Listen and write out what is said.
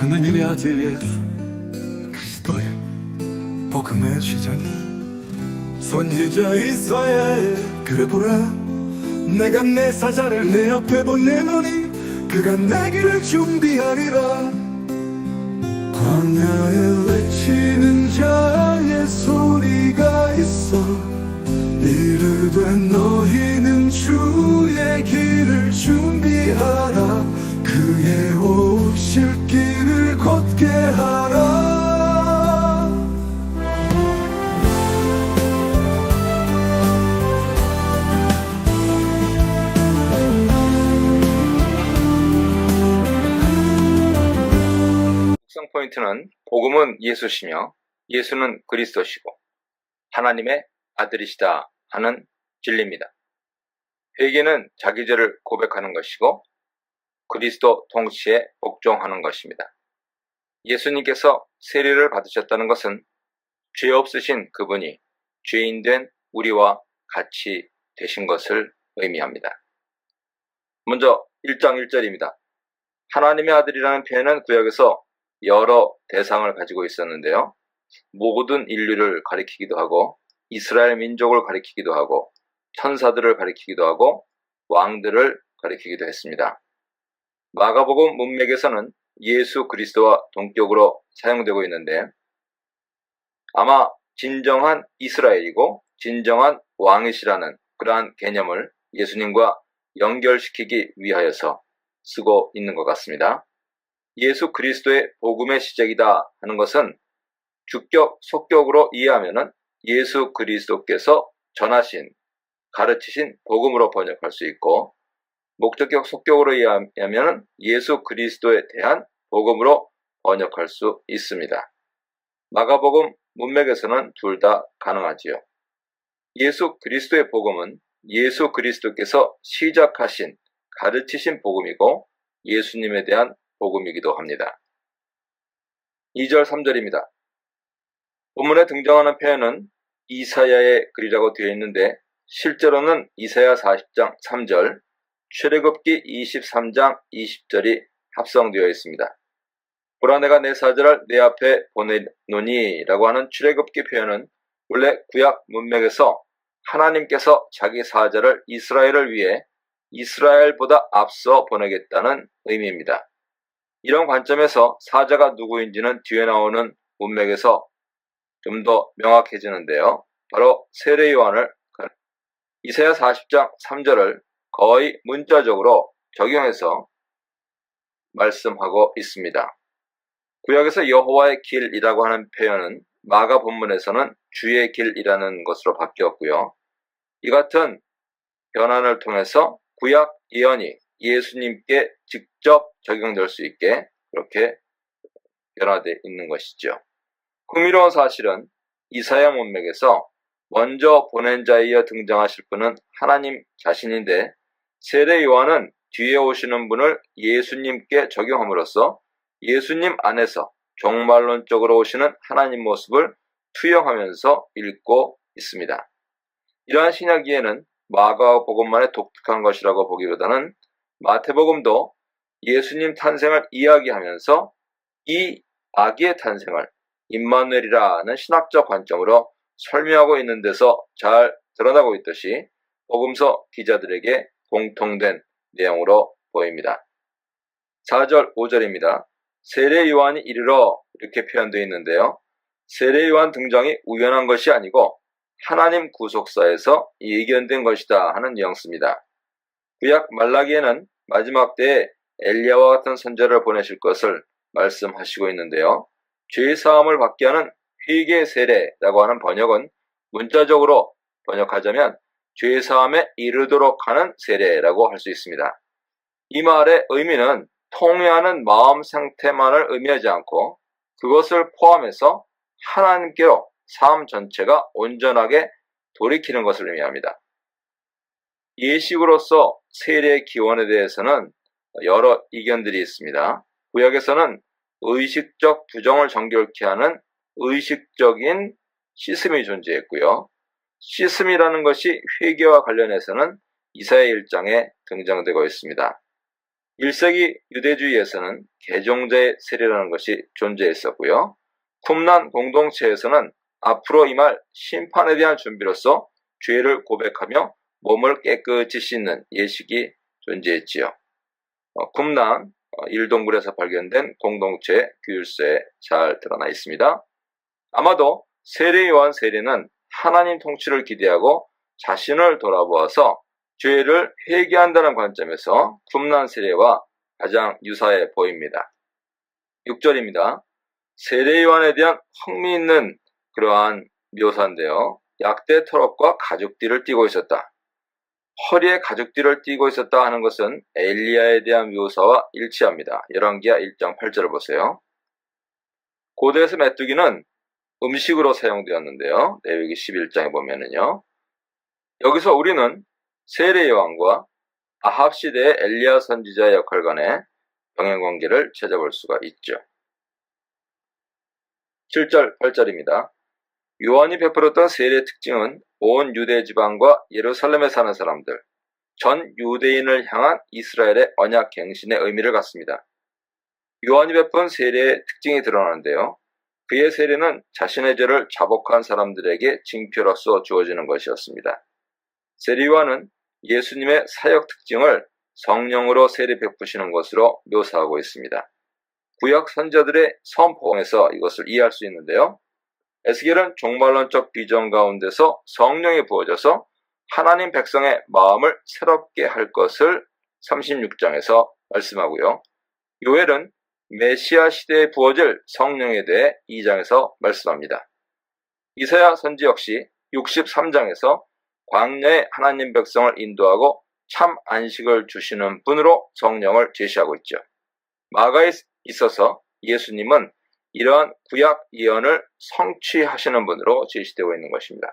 예수 그리스도의 복음의 시작이 선지자 이사야의 그래 보라. 내가 내 사자를 내 앞에 보내노니 그가 내 길을 준비하리라. 광야에 외치는 자의 소리가 있어 이르되 너희는 주의 길을 준 포인트는 복음은 예수시며 예수는 그리스도시고 하나님의 아들이시다 하는 진리입니다. 회개는 자기 죄를 고백하는 것이고 그리스도 동시에 복종하는 것입니다. 예수님께서 세례를 받으셨다는 것은 죄 없으신 그분이 죄인 된 우리와 같이 되신 것을 의미합니다. 먼저 1장 1절입니다. 하나님의 아들이라는 표현은 구약에서 여러 대상을 가지고 있었는데요. 모든 인류를 가리키기도 하고 이스라엘 민족을 가리키기도 하고 천사들을 가리키기도 하고 왕들을 가리키기도 했습니다. 마가복음 문맥에서는 예수 그리스도와 동격으로 사용되고 있는데 아마 진정한 이스라엘이고 진정한 왕이시라는 그러한 개념을 예수님과 연결시키기 위하여서 쓰고 있는 것 같습니다. 예수 그리스도의 복음의 시작이다 하는 것은 주격, 속격으로 이해하면은 예수 그리스도께서 전하신, 가르치신 복음으로 번역할 수 있고, 목적격, 속격으로 이해하면은 예수 그리스도에 대한 복음으로 번역할 수 있습니다. 마가복음 문맥에서는 둘 다 가능하지요. 예수 그리스도의 복음은 예수 그리스도께서 시작하신, 가르치신 복음이고, 예수님에 대한 복음이기도 합니다. 2절 3절입니다. 본문에 등장하는 표현은 이사야의 글이라고 되어 있는데 실제로는 이사야 40장 3절, 출애굽기 23장 20절이 합성되어 있습니다. 보라 내가 내 사자를 내 앞에 보내노니 라고 하는 출애굽기 표현은 원래 구약 문맥에서 하나님께서 자기 사자를 이스라엘을 위해 이스라엘보다 앞서 보내겠다는 의미입니다. 이런 관점에서 사자가 누구인지는 뒤에 나오는 문맥에서 좀 더 명확해지는데요. 바로 세례 요한을 이사야 40장 3절을 거의 문자적으로 적용해서 말씀하고 있습니다. 구약에서 여호와의 길이라고 하는 표현은 마가 본문에서는 주의 길이라는 것으로 바뀌었고요. 이 같은 변환을 통해서 구약 예언이 예수님께 직접 적용될 수 있게 그렇게 변화되어 있는 것이죠. 흥미로운 사실은 이사야 문맥에서 먼저 보낸 자에 이어 등장하실 분은 하나님 자신인데 세례 요한은 뒤에 오시는 분을 예수님께 적용함으로써 예수님 안에서 종말론적으로 오시는 하나님 모습을 투영하면서 읽고 있습니다. 이러한 신약 이해는 마가복음만의 독특한 것이라고 보기보다는 마태복음도 예수님 탄생을 이야기하면서 이 아기의 탄생을 임마누엘이라는 신학적 관점으로 설명하고 있는 데서 잘 드러나고 있듯이 복음서 기자들에게 공통된 내용으로 보입니다. 4절, 5절입니다. 세례 요한이 이르러 이렇게 표현되어 있는데요. 세례 요한 등장이 우연한 것이 아니고 하나님 구속사에서 예견된 것이다 하는 뉘앙스입니다. 구약 말라기에는 마지막 때에 엘리야와 같은 선자를 보내실 것을 말씀하시고 있는데요. 죄 사함을 받게 하는 회개 세례라고 하는 번역은 문자적으로 번역하자면 죄 사함에 이르도록 하는 세례라고 할 수 있습니다. 이 말의 의미는 통회하는 마음 상태만을 의미하지 않고 그것을 포함해서 하나님께로 삶 전체가 온전하게 돌이키는 것을 의미합니다. 예식으로서 세례 기원에 대해서는 여러 이견들이 있습니다. 구약에서는 의식적 부정을 정결케 하는 의식적인 시스미 존재했고요. 시스미라는 것이 회개와 관련해서는 이사야 1장에 등장되고 있습니다. 1세기 유대주의에서는 개종자의 세례라는 것이 존재했었고요. 쿰난 공동체에서는 앞으로 임할 심판에 대한 준비로서 죄를 고백하며 몸을 깨끗이 씻는 예식이 존재했지요. 어, 쿰난 어, 일동굴에서 발견된 공동체 규율서에 잘 드러나 있습니다. 아마도 세례 요한 세례는 하나님 통치를 기대하고 자신을 돌아보아서 죄를 회개한다는 관점에서 쿰난 세례와 가장 유사해 보입니다. 6절입니다. 세례 요한에 대한 흥미있는 그러한 묘사인데요. 약대 털옷과 가죽띠를 띠고 있었다. 허리에 가죽띠를 띠고 있었다 하는 것은 엘리야에 대한 묘사와 일치합니다. 열왕기하 1장 8절을 보세요. 고대에서 메뚜기는 음식으로 사용되었는데요. 레위기 11장에 보면은요. 여기서 우리는 세례 여왕과 아합 시대의 엘리야 선지자의 역할 간의 병행 관계를 찾아볼 수가 있죠. 7절, 8절입니다. 요한이 베풀었던 세례 특징은 온 유대 지방과 예루살렘에 사는 사람들, 전 유대인을 향한 이스라엘의 언약 갱신의 의미를 갖습니다. 요한이 베푼 세례의 특징이 드러나는데요. 그의 세례는 자신의 죄를 자복한 사람들에게 징표로서 주어지는 것이었습니다. 세례요한은 예수님의 사역 특징을 성령으로 세례 베푸시는 것으로 묘사하고 있습니다. 구약 선자들의 선포에서 이것을 이해할 수 있는데요. 에스겔은 종말론적 비전 가운데서 성령이 부어져서 하나님 백성의 마음을 새롭게 할 것을 36장에서 말씀하고요. 요엘은 메시아 시대에 부어질 성령에 대해 2장에서 말씀합니다. 이사야 선지 역시 63장에서 광야의 하나님 백성을 인도하고 참 안식을 주시는 분으로 성령을 제시하고 있죠. 마가에 있어서 예수님은 이러한 구약 예언을 성취하시는 분으로 제시되고 있는 것입니다.